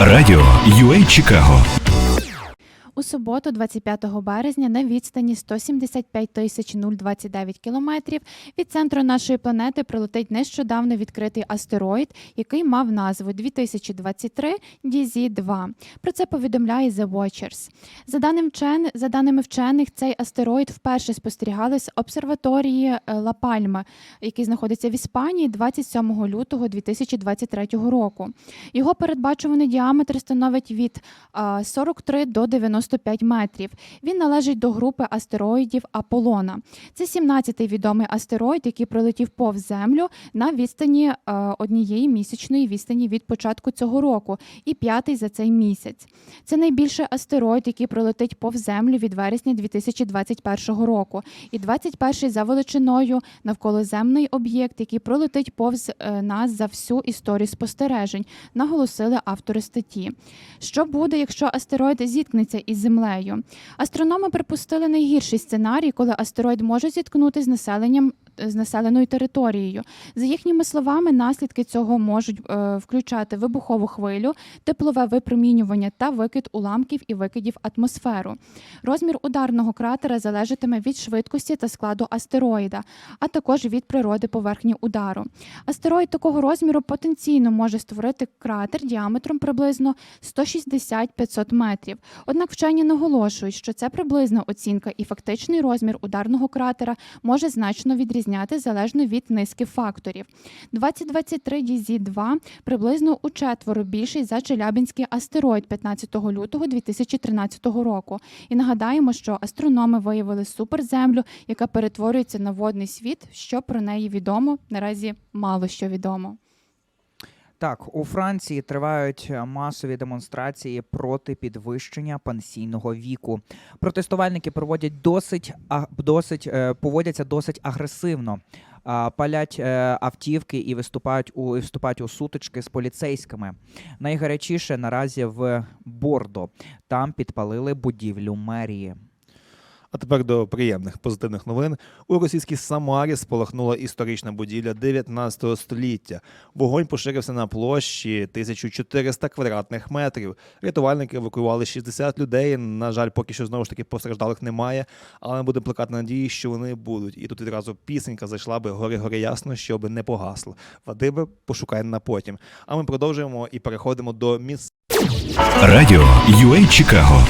Радіо UA Чикаго У суботу, 25 березня, на відстані 175 тисяч 029 кілометрів від центру нашої планети пролетить нещодавно відкритий астероїд, який мав назву 2023 DZ-2. Про це повідомляє The Watchers. За, даним вчен... За даними вчених, цей астероїд вперше спостерігали з обсерваторії е, Ла Пальма, який знаходиться в Іспанії 27 лютого 2023 року. Його передбачуваний діаметр становить від а, 43 до 95 метрів. Він належить до групи астероїдів Аполлона. Це 17-й відомий астероїд, який пролетів повз Землю на відстані однієї місячної відстані від початку цього року, і п'ятий за цей місяць. Це найбільший астероїд, який пролетить повз Землю від вересня 2021 року, і 21-й за величиною навколоземний об'єкт, який пролетить повз е, нас за всю історію спостережень, наголосили автори статті. Що буде, якщо астероїд зіткнеться із Землею? Астрономи припустили найгірший сценарій, коли астероїд може зіткнути з населенням. З населеною територією. За їхніми словами, наслідки цього можуть е, включати вибухову хвилю, теплове випромінювання та викид уламків і викидів атмосферу. Розмір ударного кратера залежатиме від швидкості та складу астероїда, а також від природи поверхні удару. Астероїд такого розміру потенційно може створити кратер діаметром приблизно 160-500 метрів. Однак вчені наголошують, що це приблизна оцінка і фактичний розмір ударного кратера може значно відрізняти залежно від низки факторів. 2023 DZ-2 приблизно у четверо більший за Челябинський астероїд 15 лютого 2013 року. І нагадаємо, що астрономи виявили суперземлю, яка перетворюється на водний світ. Що про неї відомо? Наразі мало що відомо. Так, у Франції тривають е, масові демонстрації проти підвищення пенсійного віку. Протестувальники проводять досить досить е, поводяться досить агресивно. Палять е, автівки і виступають у і вступають у сутички з поліцейськими. Найгарячіше наразі в Бордо. Там підпалили будівлю мерії. А тепер до приємних позитивних новин. У російській Самарі спалахнула історична будівля 19 століття. Вогонь поширився на площі 1400 квадратних метрів. Рятувальники евакуювали 60 людей. На жаль, поки що знову ж таки постраждалих немає, але ми будемо плекати надії, що вони будуть. І тут відразу пісенька зайшла би гори гори ясно, щоб не погасло. Вадиме, пошукай на потім. А ми продовжуємо і переходимо до місць. Радіо UA Чикаго